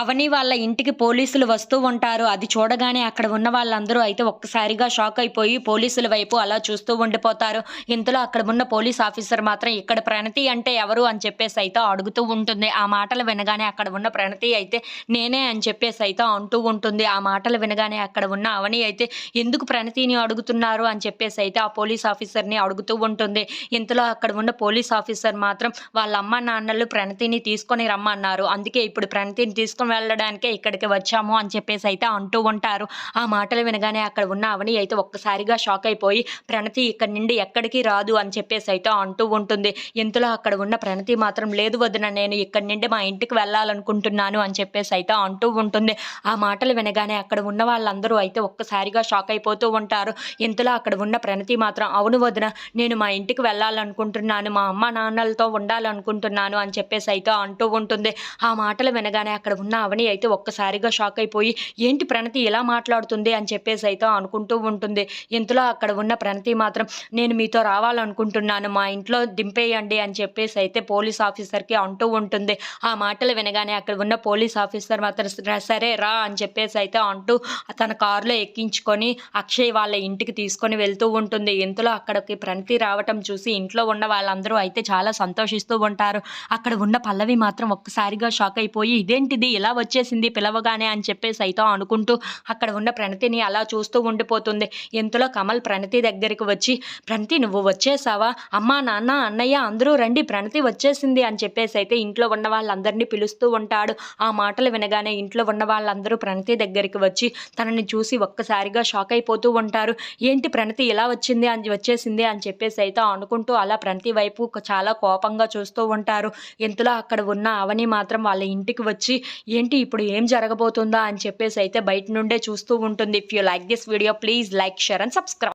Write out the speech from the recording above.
అవని వాళ్ళ ఇంటికి పోలీసులు వస్తూ ఉంటారు. అది చూడగానే అక్కడ ఉన్న వాళ్ళందరూ అయితే ఒక్కసారిగా షాక్ అయిపోయి పోలీసుల వైపు అలా చూస్తూ ఉండిపోతారు. ఇంతలో అక్కడ ఉన్న పోలీస్ ఆఫీసర్ మాత్రం ఇక్కడ ప్రణతి అంటే ఎవరు అని చెప్పేసి అయితే అడుగుతూ ఉంటుంది. ఆ మాటలు వినగానే అక్కడ ఉన్న ప్రణతి అయితే నేనే అని చెప్పేసి అయితే అంటూ ఉంటుంది. ఆ మాటలు వినగానే అక్కడ ఉన్న అవని అయితే ఎందుకు ప్రణతిని అడుగుతున్నారు అని చెప్పేసి అయితే ఆ పోలీస్ ఆఫీసర్ని అడుగుతూ ఉంటుంది. ఇంతలో అక్కడ ఉన్న పోలీస్ ఆఫీసర్ మాత్రం వాళ్ళ అమ్మ నాన్నలు ప్రణతిని తీసుకొని రమ్మన్నారు. అందుకే ఇప్పుడు ప్రణతిని తీసుకొని వెళ్ళడానికే ఇక్కడికి వచ్చాము అని చెప్పేసి అయితే అంటూ ఉంటారు. ఆ మాటలు వినగానే అక్కడ ఉన్న అవని అయితే ఒక్కసారిగా షాక్ అయిపోయి ప్రణతి ఇక్కడ నుండి ఎక్కడికి రాదు అని చెప్పేసి అయితే అంటూ ఉంటుంది. ఇంతలో అక్కడ ఉన్న ప్రణతి మాత్రం లేదు వదిన నేను ఇక్కడి నుండి మా ఇంటికి వెళ్ళాలనుకుంటున్నాను అని చెప్పేసి అయితే అంటూ ఉంటుంది. ఆ మాటలు వినగానే అక్కడ ఉన్న వాళ్ళందరూ అయితే ఒక్కసారిగా షాక్ అయిపోతూ ఉంటారు. ఇంతలో అక్కడ ఉన్న ప్రణతి మాత్రం అవును వదిన నేను మా ఇంటికి వెళ్ళాలనుకుంటున్నాను మా అమ్మ నాన్నలతో ఉండాలనుకుంటున్నాను అని చెప్పేసి అయితే అంటూ ఉంటుంది. ఆ మాటలు వినగానే అక్కడ ఉన్న అవని అయితే ఒక్కసారిగా షాక్ అయిపోయి ఏంటి ప్రణతి ఇలా మాట్లాడుతుంది? అని చెప్పేసి అయితే అనుకుంటూ ఉంటుంది. ఇంతలో అక్కడ ఉన్న ప్రణతి మాత్రం నేను మీతో రావాలనుకుంటున్నాను మా ఇంట్లో దింపేయండి అని చెప్పేసి అయితే పోలీస్ ఆఫీసర్కి అంటూ ఉంటుంది. ఆ మాటలు వినగానే అక్కడ ఉన్న పోలీస్ ఆఫీసర్ మాత్రం సరే రా అని చెప్పేసి అయితే అంటూ తన కారులో ఎక్కించుకొని అక్షయ్ వాళ్ళ ఇంటికి తీసుకొని వెళ్తూ ఉంటుంది. ఇంతలో అక్కడికి ప్రణతి రావటం చూసి ఇంట్లో ఉన్న వాళ్ళందరూ అయితే చాలా సంతోషిస్తూ ఉంటారు. అక్కడ ఉన్న పల్లవి మాత్రం ఒక్కసారిగా షాక్ అయిపోయి ఇదేంటిది? ఇలా వచ్చేసింది పిలవగానే అని చెప్పేసి అయితే అనుకుంటూ అక్కడ ఉన్న ప్రణతిని అలా చూస్తూ ఉండిపోతుంది. ఇంతలో కమల్ ప్రణతి దగ్గరికి వచ్చి ప్రణతి నువ్వు వచ్చేసావా? అమ్మా నాన్న అన్నయ్య అందరూ రండి ప్రణతి వచ్చేసింది అని చెప్పేసి అయితే ఇంట్లో ఉన్న వాళ్ళందరినీ పిలుస్తూ ఉంటాడు. ఆ మాటలు వినగానే ఇంట్లో ఉన్న వాళ్ళందరూ ప్రణతి దగ్గరికి వచ్చి తనని చూసి ఒక్కసారిగా షాక్ అయిపోతూ ఉంటారు. ఏంటి ప్రణతి ఇలా వచ్చింది అని వచ్చేసింది? అని చెప్పేసి అయితే అనుకుంటూ అలా ప్రణతి వైపు చాలా కోపంగా చూస్తూ ఉంటారు. ఇంతలో అక్కడ ఉన్న అవని మాత్రం వాళ్ళ ఇంటికి వచ్చి ఏంటి ఇప్పుడు ఏం జరగబోతుందా అని చెప్పేసి అయితే బయట నుండే చూస్తూ ఉంటుంది. If you like this video please like share and subscribe